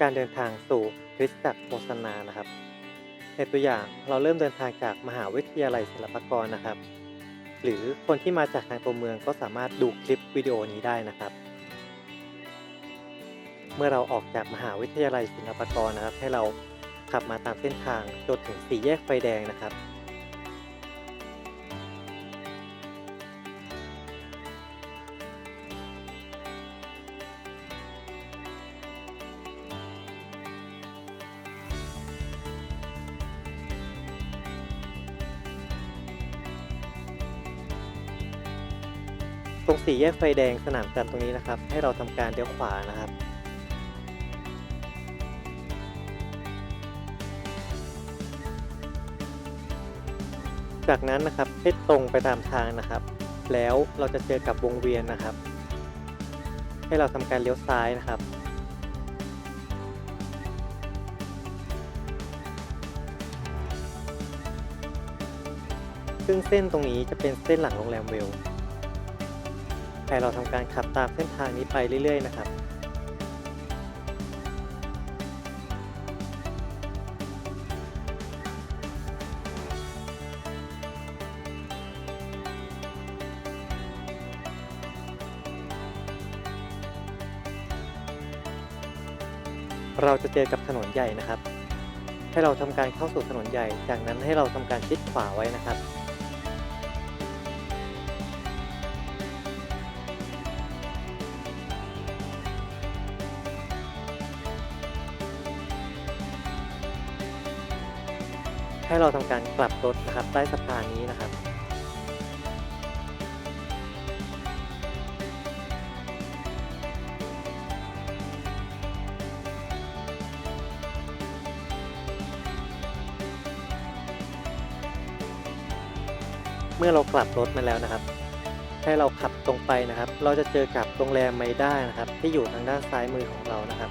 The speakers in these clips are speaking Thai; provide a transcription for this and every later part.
การเดินทางสู่คริสตจักรโฆษณานะครับ ในตัวอย่างเราเริ่มเดินทางจากมหาวิทยาลัยศิลปากรนะครับ หรือคนที่มาจากทางตัวเมืองก็สามารถดูคลิปวิดีโอนี้ได้นะครับ เมื่อเราออกจากมหาวิทยาลัยศิลปากรนะครับ ให้เราขับมาตามเส้นทางจนถึงสี่แยกไฟแดงนะครับ ตรงสี่แยกไฟแดงสนามจันทร์ตรงนี้นะครับ ให้เราทำการเลี้ยวขวานะครับจากนั้นนะครับให้ตรงไปตามทางนะครับ แล้วเราจะเจอกับวงเวียนนะครับ ให้เราทำการเลี้ยวซ้ายนะครับ ซึ่งเส้นตรงนี้จะเป็นเส้นหลังโรงแรมเวล ให้เราทำการขับตามเส้นทางนี้ไปเรื่อย ๆ นะครับเราจะเจอกับถนนใหญ่นะครับ ให้เราทำการเข้าสู่ถนนใหญ่ จากนั้นให้เราทำการชิดขวาไว้นะครับ ให้เราทำการกลับรถนะครับใต้สะพานนี้นะครับเมื่อเรากลับรถมาแล้วนะครับ ให้เราขับตรงไปนะครับ เราจะเจอกับโรงแรมไมด้านะครับ ที่อยู่ทางด้านซ้ายมือของเรานะครับ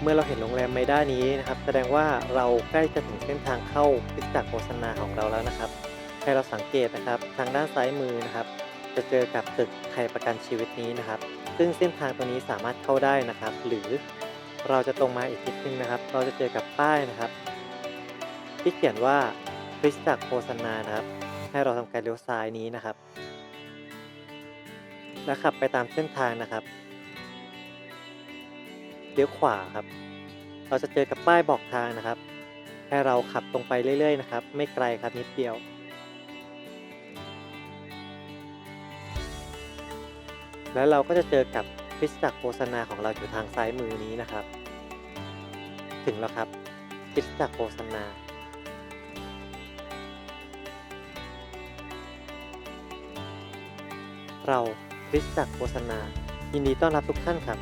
เมื่อเราเห็นโรงแรมไมด้านี้นะครับ แสดงว่าเราใกล้จะถึงเส้นทางเข้าคริสตจักรโฆษณาของเราแล้วนะครับ ให้เราสังเกตนะครับ ทางด้านซ้ายมือนะครับ จะเจอกับตึกไทยประกันชีวิตนี้นะครับ ซึ่งเส้นทางตัวนี้สามารถเข้าได้นะครับ หรือเราจะตรงมาอีกนิดนึงนะครับ เราจะเจอกับป้ายนะครับ ที่เขียนว่าคริสตจักรโฆษณานะครับ ให้เราทำการเลี้ยวซ้ายนี้นะครับ และขับไปตามเส้นทางนะครับ เลี้ยวขวาครับ เราจะเจอกับป้ายบอกทางนะครับ ให้เราขับตรงไปเรื่อยๆนะครับ ไม่ไกลครับนิดเดียว แล้วเราก็จะเจอกับคริสตจักรโฆษณาของเราอยู่ทางซ้ายมือนี้นะครับ ถึงแล้วครับคริสตจักรโฆษณาเราคริสตจักรโฆษณายินดีต้อนรับทุกท่านครับ